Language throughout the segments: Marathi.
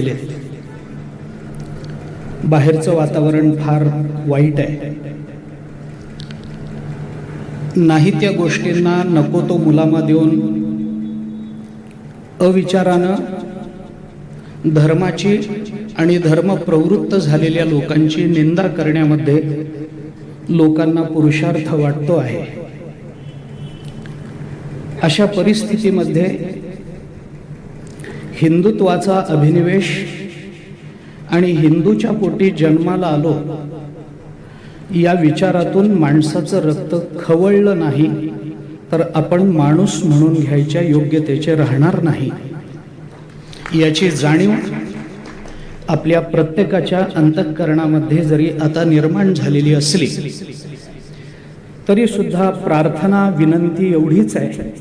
राहिले. बाहेरचं वातावरण फार वाईट आहे. नाही त्या गोष्टींना नको तो मुलामा देऊन अविचारानं धर्माची आणि धर्म प्रवृत्त झालेल्या लोकांची निंदा करण्यामध्ये लोकांना पुरुषार्थ वाटतो आहे. अशा परिस्थितीमध्ये हिंदुत्वाचा अभिनिवेश आणि हिंदूच्या पोटी जन्माला आलो या विचारातून माणसाचं रक्त खवळलं नाही तर आपण माणूस म्हणून घ्यायच्या योग्यतेचे राहणार नाही. याची जाणीव आपल्या प्रत्येकाच्या अंतःकरणामध्ये जरी आता निर्माण झालेली असली तरी सुद्धा प्रार्थना विनंती एवढीच आहे.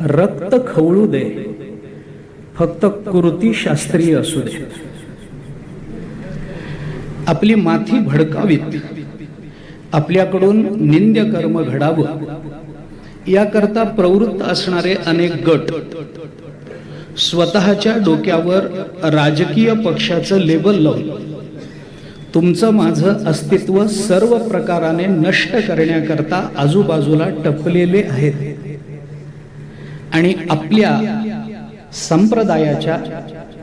रक्त खवळू दे. फक्त कृती शास्त्रीय असू दे. आपली माथी भडकावीत. आपल्याकडून निंद्य कर्म घडावं. याकरता प्रवृत्त असणारे अनेक गट स्वतःच्या डोक्यावर राजकीय पक्षाचं लेबल लावून तुमचं माझं अस्तित्व सर्व प्रकाराने नष्ट करण्याकरता आजूबाजूला टपलेले आहेत. आणि आपल्या संप्रदायाच्या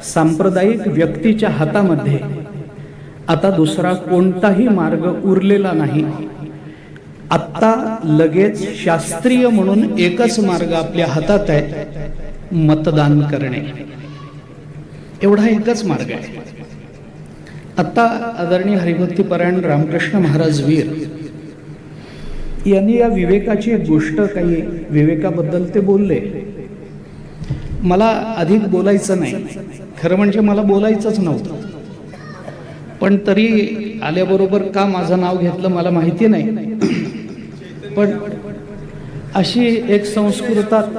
सांप्रदायिक व्यक्तीच्या हातामध्ये आता दुसरा कोणताही मार्ग उरलेला नाही. आत्ता लगेच शास्त्रीय म्हणून एकच मार्ग आपल्या हातात आहे मतदान करणे. एवढा एकच मार्ग आहे. आत्ता आदरणीय हरिभक्तीपरायण रामकृष्ण महाराज वीर यांनी या विवेकाची एक गोष्ट काही विवेकाबद्दल ते बोलले. मला अधिक बोलायचं नाही. खरं म्हणजे मला बोलायचंच नव्हतं. पण तरी आल्याबरोबर का माझं नाव घेतलं मला माहिती नाही. पण अशी एक संस्कृतात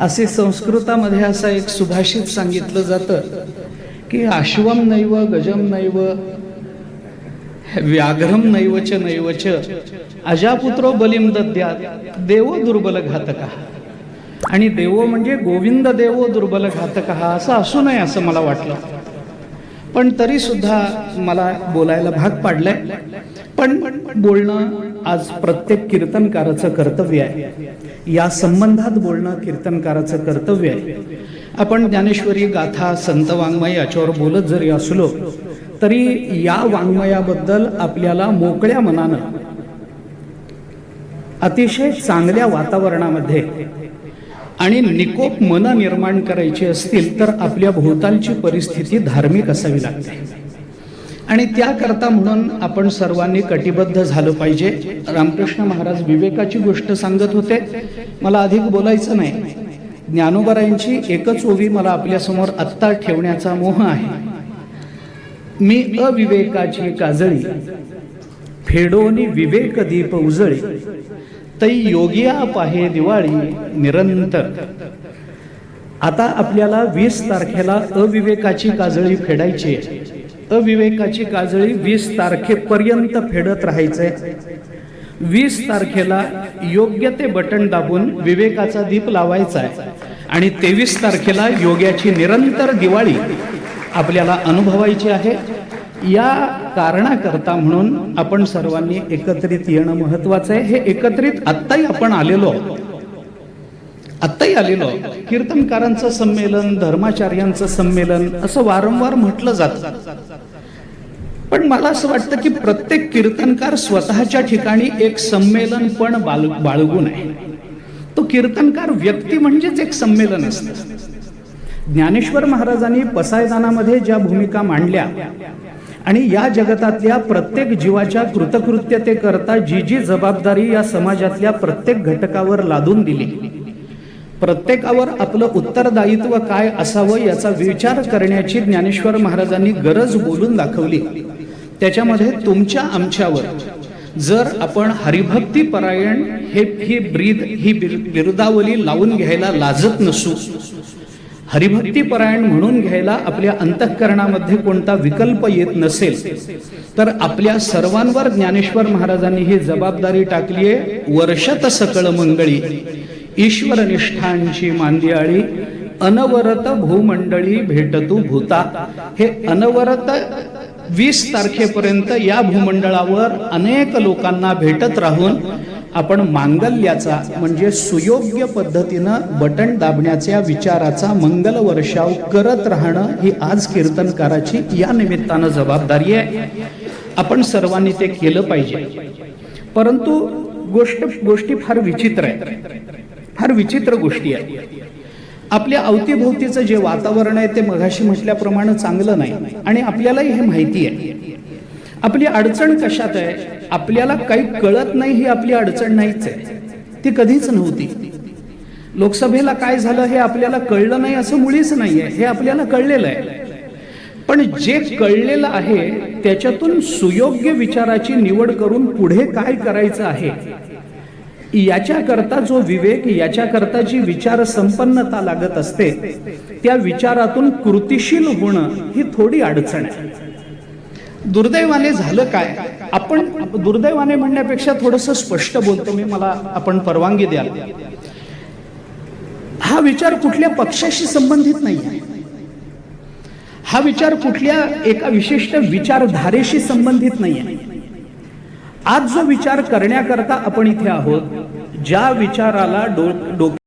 असे संस्कृतामध्ये असं एक सुभाषित सांगितलं जातं की अश्वम नैव गजम नैव व्याघ्रम नैवच नैवच अजापुत्रो बलिम दद्यात देव दुर्बल घातका आणि देवो म्हणजे गोविंद देवो दुर्बल घातक हा असं असू नये असं मला वाटलं. पण तरी सुद्धा मला बोलायला भाग पाडलंय. पण बोलणं आज प्रत्येक कीर्तनकाराचं कर्तव्य आहे. या संबंधात बोलणं कीर्तनकाराचं कर्तव्य आहे. आपण ज्ञानेश्वरी गाथा संत वाङ्मय याच्यावर बोलत जरी असलो तरी या वाङ्मयाबद्दल आपल्याला मोकळ्या मनानं अतिशय चांगल्या वातावरणामध्ये आणि निकोप मन निर्माण करायची असतील तर आपल्या भोवतालची परिस्थिती धार्मिक असावी लागते. आणि त्याकरता म्हणून आपण सर्वांनी कटिबद्ध झालं पाहिजे. रामकृष्ण महाराज विवेकाची गोष्ट सांगत होते. मला अधिक बोलायचं नाही. ज्ञानोबरायांची एकच ओवी मला आपल्यासमोर आत्ता ठेवण्याचा मोह आहे. मी अविवेकाची काजळी फेडोनी विवेक दीप उजळी तै योगिया पाहे दिवाळी निरंतर. आता आपल्याला वीस तारखेला अविवेकाची काजळी फेडायची आहे. अविवेकाची काजळी वीस तारखेपर्यंत फेडत राहायचंय. वीस तारखेला योग्य ते बटन दाबून विवेकाचा दीप लावायचा आहे आणि तेवीस तारखेला योग्याची निरंतर दिवाळी आपल्याला अनुभवायची आहे. या कारणाकरता म्हणून आपण सर्वांनी एकत्रित येणं महत्वाचं आहे. हे एकत्रित आत्ताही आपण आलेलो आत्ताही आलेलो कीर्तनकारांचं संमेलन धर्माचार्यांचं संमेलन असं वारंवार म्हटलं जात. पण मला असं वाटतं की प्रत्येक कीर्तनकार स्वतःच्या ठिकाणी एक संमेलन पण बाळगू नये. तो कीर्तनकार व्यक्ती म्हणजेच एक संमेलन असतं. ज्ञानेश्वर महाराजांनी पसायदानामध्ये ज्या भूमिका मांडल्या आणि या जगतातल्या प्रत्येक जीवाच्या कृतकृत्यतेकरता जी जी जबाबदारी या समाजातल्या प्रत्येक घटकावर लादून दिली. प्रत्येकावर आपलं उत्तरदायित्व काय असावं याचा विचार करण्याची ज्ञानेश्वर महाराजांनी गरज बोलून दाखवली. त्याच्यामध्ये तुमच्या आमच्यावर जर आपण हरिभक्ती परायण हे ही ब्रीद ही बिरुदावली लावून घ्यायला लाजत नसू हरिभक्ती परायण म्हणून घ्यायला आपल्या अंतःकरणामध्ये कोणता विकल्प येत नसेल तर आपल्या सर्वांवर ज्ञानेश्वर महाराजांनी ही जबाबदारी टाकली आहे वर्षत सकळ मंगळी ईश्वर निष्ठांची मांदियाळी अनवरत भूमंडळी भेटतू भूता. हे अनवरत वीस तारखेपर्यंत या भूमंडळावर अनेक लोकांना भेटत राहून आपण मांगल्याचा म्हणजे सुयोग्य पद्धतीनं बटण दाबण्याच्या विचाराचा मंगल वर्षाव करत राहणं ही आज कीर्तनकाराची या निमित्तानं जबाबदारी आहे. आपण सर्वांनी ते केलं पाहिजे. परंतु गोष्ट गोष्टी फार विचित्र आहेत. फार विचित्र गोष्टी आहेत. आपल्या अवतीभोवतीचं जे वातावरण आहे ते मघाशी म्हटल्याप्रमाणे चांगलं नाही आणि आपल्यालाही हे माहिती आहे. आपली अडचण कशात आहे? आपल्याला काही कळत नाही ही आपली अडचण नाहीच आहे. ती कधीच नव्हती. लोकसभेला काय झालं हे आपल्याला कळलं नाही असं मुळीच नाहीये. हे आपल्याला कळलेलं आहे. पण जे कळलेलं आहे त्याच्यातून सुयोग्य विचाराची निवड करून पुढे काय करायचं आहे? याच्याकरता जो विवेक याच्याकरता जी विचार संपन्नता लागत असते त्या विचारातून कृतिशील होणं ही थोडी अडचण आहे. दुर्दैवाने झालं काय? आपण दुर्दैवाने म्हणण्यापेक्षा थोडस स्पष्ट बोलतो मी मला आपण परवानगी द्याल. हा विचार कुठल्या पक्षाशी संबंधित नाही आहे. हा विचार कुठल्या एका विशिष्ट विचारधारेशी संबंधित नाही आहे. आज जो विचार करण्याकरता आपण इथे आहोत ज्या विचाराला डो डोक्यात